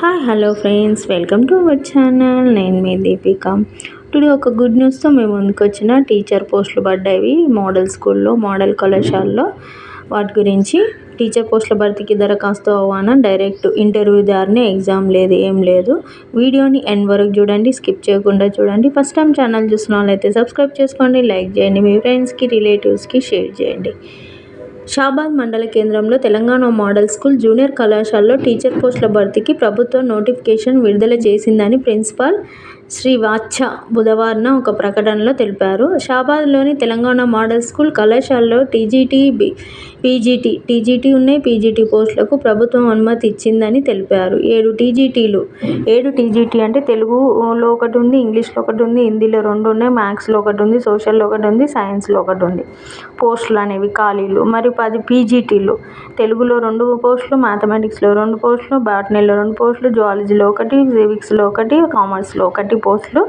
Hi hello friends welcome to our channel నేను మీ Deepika. Today ఒక గుడ్ న్యూస్తో మేము ముందుకు వచ్చిన టీచర్ పోస్టులు పడ్డాయి. మోడల్ స్కూల్లో మోడల్ కళాశాలలో. వాటి గురించి టీచర్ పోస్టుల భర్తీకి దరఖాస్తు అవ్వాన? డైరెక్ట్ ఇంటర్వ్యూ దారిని ఎగ్జామ్ లేదు ఏం లేదు. వీడియోని ఎండ్ వరకు చూడండి స్కిప్ చేయకుండా చూడండి. ఫస్ట్ టైం ఛానల్ చూసిన వాళ్ళైతే సబ్స్క్రైబ్ చేసుకోండి లైక్ చేయండి. మీ ఫ్రెండ్స్కి రిలేటివ్స్కి షేర్ చేయండి. షాబాద్ మండల కేంద్రంలో తెలంగాణ మోడల్ స్కూల్ జూనియర్ కళాశాలలో టీచర్ పోస్టుల భర్తీకి ప్రభుత్వం నోటిఫికేషన్ విడుదల చేసిందని ప్రిన్సిపాల్ శ్రీ వాచ్చ బుధవారం ఒక ప్రకటనలో తెలిపారు. షాబాద్లోని తెలంగాణ మోడల్ స్కూల్ కళాశాలలో టీజీటీ పీజీటీ టీజీటీ ఉన్నాయి. పీజీటీ పోస్టులకు ప్రభుత్వం అనుమతి ఇచ్చిందని తెలిపారు. ఏడు టీజీటీలు ఏడు టీజీటీ అంటే తెలుగులో ఒకటి ఉంది ఇంగ్లీష్లో ఒకటి ఉంది హిందీలో రెండు ఉన్నాయి మ్యాథ్స్లో ఒకటి ఉంది సోషల్లో ఒకటి ఉంది సైన్స్లో ఒకటి ఉంది. పోస్టులు అనేవి ఖాళీలు. మరియు పది పీజీటీలు తెలుగులో రెండు పోస్టులు మ్యాథమెటిక్స్లో రెండు పోస్టులు బాటనీలో రెండు పోస్టులు జువాలజీలో ఒకటి సివిక్స్లో ఒకటి కామర్స్లో ఒకటి పోస్టులు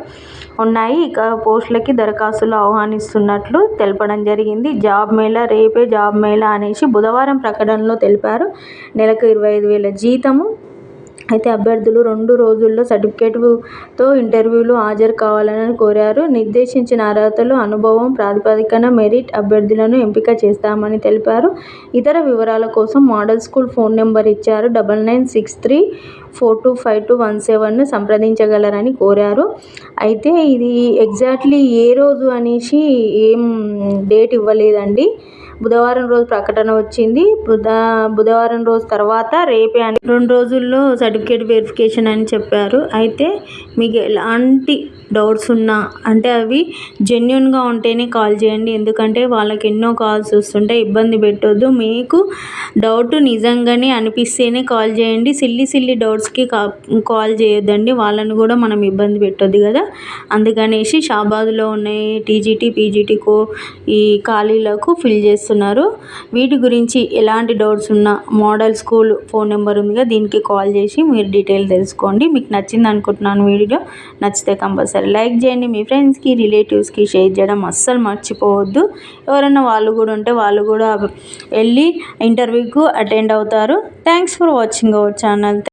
ఉన్నాయి. ఇక పోస్టులకి దరఖాస్తులు ఆహ్వానిస్తున్నట్లు తెలపడం జరిగింది. జాబ్ మేళా రేపే జాబ్ మేళా అనేసి బుధవారం ప్రకటనలో తెలిపారు. నెలకు ఇరవై ఐదు వేల జీతము అయితే అభ్యర్థులు రెండు రోజుల్లో సర్టిఫికేట్తో ఇంటర్వ్యూలు హాజరు కావాలని కోరారు. నిర్దేశించిన అర్హతలు అనుభవం ప్రాతిపదికన మెరిట్ అభ్యర్థులను ఎంపిక చేస్తామని తెలిపారు. ఇతర వివరాల కోసం మోడల్ స్కూల్ ఫోన్ నెంబర్ ఇచ్చారు. Double nine six three four two five two one సెవెన్ను సంప్రదించగలరని కోరారు. అయితే ఇది ఎగ్జాక్ట్లీ ఏ రోజు అనేసి ఏం డేట్ ఇవ్వలేదండి. బుధవారం రోజు ప్రకటన వచ్చింది. బుధ బుధవారం రోజు తర్వాత రేపే అని రెండు రోజుల్లో సర్టిఫికేట్ వెరిఫికేషన్ అని చెప్పారు. అయితే మీకు ఎలాంటి డౌట్స్ ఉన్నా అంటే అవి జెన్యున్గా ఉంటేనే కాల్ చేయండి. ఎందుకంటే వాళ్ళకి ఎన్నో కాల్స్ వస్తుంటే ఇబ్బంది పెట్టొద్దు. మీకు డౌట్ నిజంగానే అనిపిస్తేనే కాల్ చేయండి. సిల్లి సిల్లి డౌట్స్కి కాల్ చేయొద్దండి. వాళ్ళని కూడా మనం ఇబ్బంది పెట్టొద్దు కదా. అందుకనేసి షాబాద్లో ఉన్నాయి టీజీటీ పీజీటీ కో ఈ ఖాళీలకు ఫిల్ చేస్తున్నారు. వీటి గురించి ఎలాంటి డౌట్స్ ఉన్నా మోడల్ స్కూల్ ఫోన్ నెంబర్ ఉందిగా దీనికి కాల్ చేసి మీరు డీటెయిల్ తెలుసుకోండి. మీకు నచ్చింది అనుకుంటున్నాను వీడియో నచ్చితే కంపల్సరీ లైక్ చేయండి. మీ ఫ్రెండ్స్కి రిలేటివ్స్కి షేర్ చేయడం అస్సలు మర్చిపోవద్దు. ఎవరైనా వాళ్ళు కూడా ఉంటే వాళ్ళు కూడా వెళ్ళి ఇంటర్వ్యూకు అటెండ్ అవుతారు. Thanks for watching our channel.